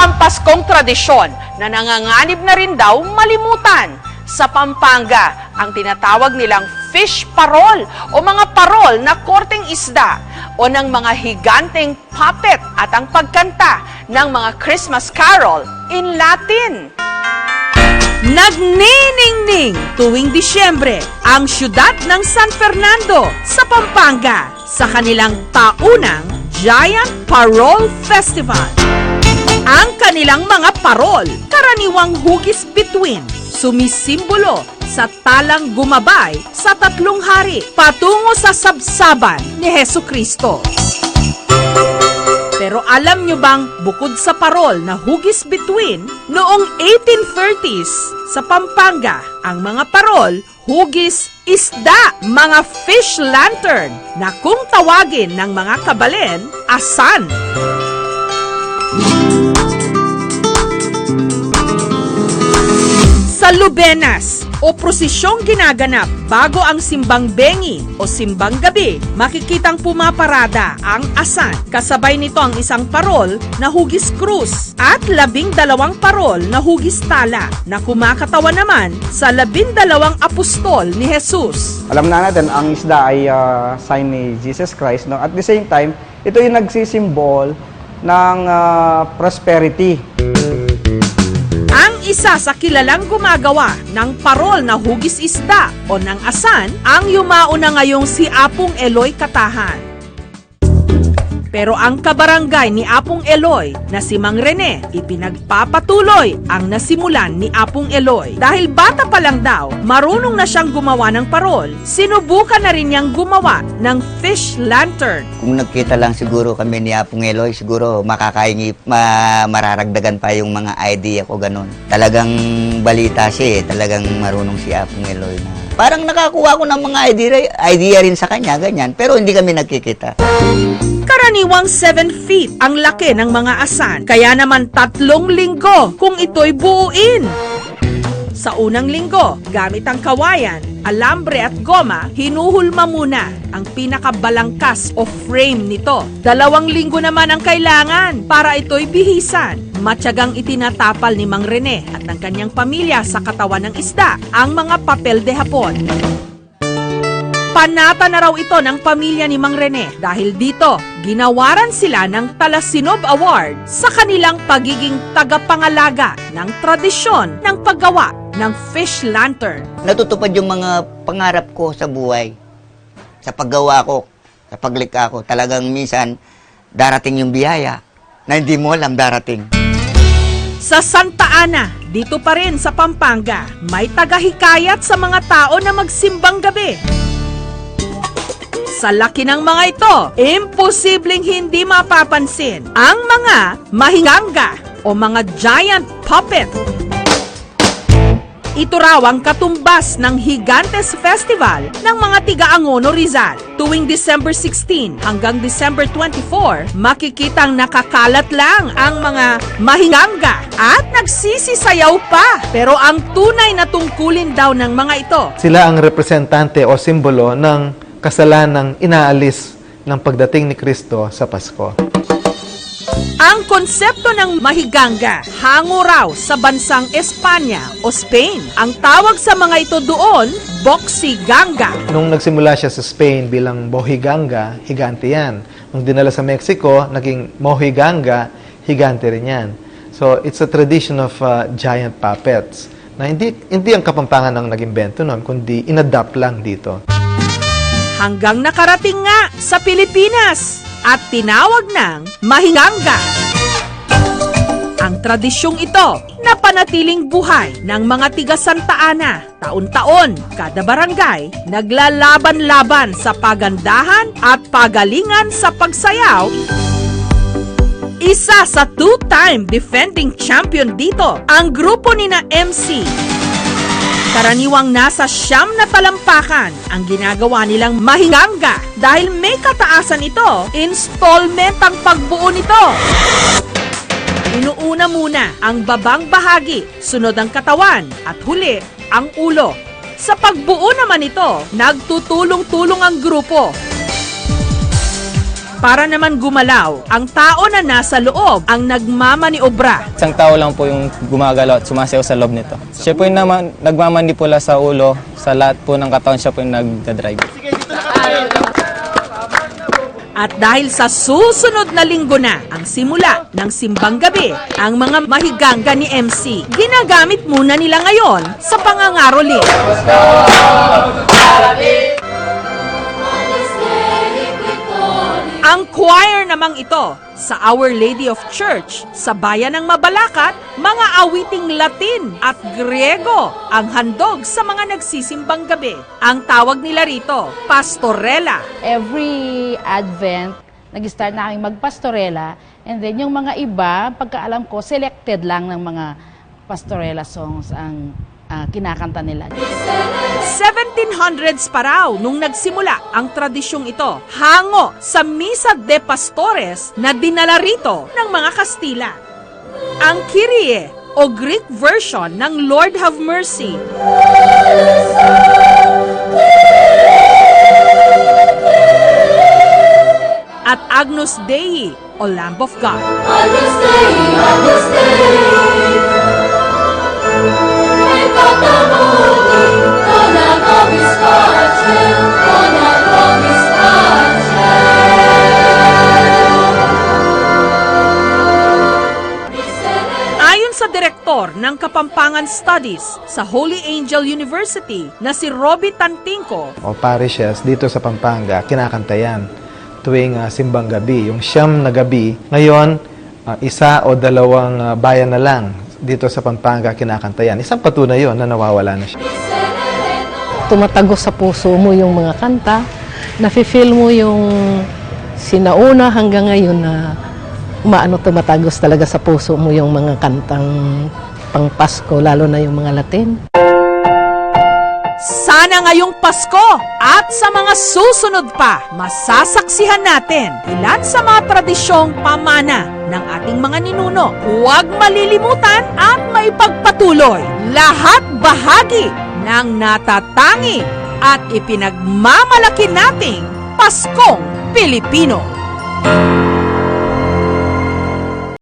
pampaskong tradisyon na nanganganib na rin daw malimutan. Sa Pampanga, ang tinatawag nilang fish parol o mga parol na korteng isda o ng mga higanteng puppet at ang pagkanta ng mga Christmas carol in Latin. Nagniningning tuwing Disyembre ang siyudad ng San Fernando sa Pampanga sa kanilang taunang Giant Parol Festival. Ang kanilang mga parol, karaniwang hugis bituin, sumisimbolo sa talang gumabay sa tatlong hari patungo sa sabsaban ni Heso Kristo. Pero alam nyo bang bukod sa parol na hugis bituin, noong 1830s sa Pampanga, ang mga parol, hugis isda, mga fish lantern na kung tawagin ng mga kabalen, asan. Lubenas o prosisyong ginaganap bago ang simbang bengi o simbang gabi, makikitang pumaparada ang asan. Kasabay nito ang isang parol na hugis krus at labing dalawang parol na hugis tala na kumakatawa naman sa labing dalawang apostol ni Jesus. Alam na natin, ang isda ay ah, sign ni Jesus Christ. No? At the same time, ito yung nagsisimbol ng ah, prosperity. Isa sa kilalang gumagawa ng parol na hugis isda o ng asan ang yumao na ngayong si Apong Eloy Katahan. Pero ang kabarangay ni Apong Eloy na si Mang Rene ipinagpapatuloy ang nasimulan ni Apong Eloy. Dahil bata pa lang daw, marunong na siyang gumawa ng parol, sinubukan na rin niyang gumawa ng fish lantern Kung nagkita lang siguro kami ni Apong Eloy, siguro makakaingi, ma, mararagdagan pa yung mga idea ko ganun. Talagang balita siya eh, talagang marunong si Apong Eloy na. Parang nakakuha ko ng mga idea, idea rin sa kanya, ganyan. Pero hindi kami nagkikita. Karaniwang 7 feet ang laki ng mga asan, kaya naman tatlong linggo kung ito'y buuin. Sa unang linggo, gamit ang kawayan, alambre at goma, hinuhulma muna ang pinakabalangkas o frame nito. Dalawang linggo naman ang kailangan para ito'y bihisan. Matyagang itinatapal ni Mang Rene at ng kanyang pamilya sa katawan ng isda ang mga papel de hapon. Panata na raw ito ng pamilya ni Mang Rene dahil dito, ginawaran sila ng Talasinob Award sa kanilang pagiging tagapangalaga ng tradisyon ng paggawa ng fish lantern. Natutupad yung mga pangarap ko sa buhay. Sa paggawa ko, sa paglikha ko. Talagang minsan, darating yung biyaya na hindi mo alam darating. Sa Santa Ana, dito pa rin sa Pampanga, may tagahikayat sa mga tao na magsimbang gabi. Sa laki ng mga ito, imposibleng hindi mapapansin ang mga mahinganga o mga giant puppet. Ito raw ang katumbas ng Higantes Festival ng mga tiga-Angono Rizal. Tuwing December 16 hanggang December 24, makikitang nakakalat lang ang mga mahinganga at nagsisisayaw pa. Pero ang tunay na tungkulin daw ng mga ito Sila ang representante o simbolo ng kasalanang inaalis ng pagdating ni Kristo sa Pasko. Ang konsepto ng mahiganga hango raw sa bansang Espanya o Spain. Ang tawag sa mga ito doon, boxiganga. Nung nagsimula siya sa Spain bilang Bohiganga, higante yan. Nung dinala sa Mexico, naging Mohiganga, higante rin yan. So, it's a tradition of uh, giant puppets na hindi, hindi ang kapampangan ng naging bento nun, kundi inadapt lang dito. Hanggang nakarating nga sa Pilipinas at tinawag ng mahinganga. Ang tradisyong ito na panatiling buhay ng mga tiga Santa Ana. Taon-taon, kada barangay, naglalaban-laban sa pagandahan at pagalingan sa pagsayaw isa sa two-time defending champion dito, ang grupo ni na MC. Karaniwang nasa siyam na talampakan ang ginagawa nilang mahinganga dahil may kataasan ito, installment ang pagbuo nito. Inuuna muna ang babang bahagi, sunod ang katawan at huli ang ulo. Sa pagbuo naman ito, nagtutulong-tulong ang grupo Para naman gumalaw, ang tao na nasa loob ang nagmamaniobra. Isang tao lang po yung gumagalaw at sumasayaw sa loob nito. Siya po yung naman, nagmamanipula sa ulo, sa lahat po ng katawan siya po yung nagdadrive. At dahil sa susunod na linggo na ang simula ng simbang gabi, ang mga mahiganga ni MC, ginagamit muna nila ngayon sa pangangaroling. Ang choir namang ito sa Our Lady of Church sa bayan ng Mabalacat, mga awiting Latin at Griego ang handog sa mga nagsisimbang gabi. Ang tawag nila rito, pastorela. every Advent, nag-start na kami magpastorela. And then yung mga iba, pagkaalam ko, selected lang ng mga pastorela songs ang ah, kinakanta nila. 1700s pa raw nung nagsimula ang tradisyong ito. Hango sa Misa de Pastores na dinala rito ng mga Kastila. Ang Kyrie o Greek version ng Lord Have Mercy. At Agnus Dei o Lamb of God. Ayon Kapampangan Studies sa Holy Angel University na si Robbie Tantingko, o parishes dito sa Pampanga, kinakanta yan tuwing ah, simbang gabi. Yung siyam na gabi, ngayon, ah, isa o dalawang ah, bayan na lang dito sa Pampanga kinakanta yan. Isang patunay yon na nawawala na siya. tumatagos sa puso mo yung mga kanta, nafe-feel mo yung sinauna hanggang ngayon na umaano tumatagos talaga sa puso mo yung mga kantang pang Pasko, lalo na yung mga Latin. Sana ngayong Pasko at sa mga susunod pa, masasaksihan natin ilan sa mga tradisyong pamana ng ating mga ninuno. Huwag malilimutan at may pagpatuloy. Lahat bahagi ng natatangi at ipinagmamalaki nating Paskong Pilipino.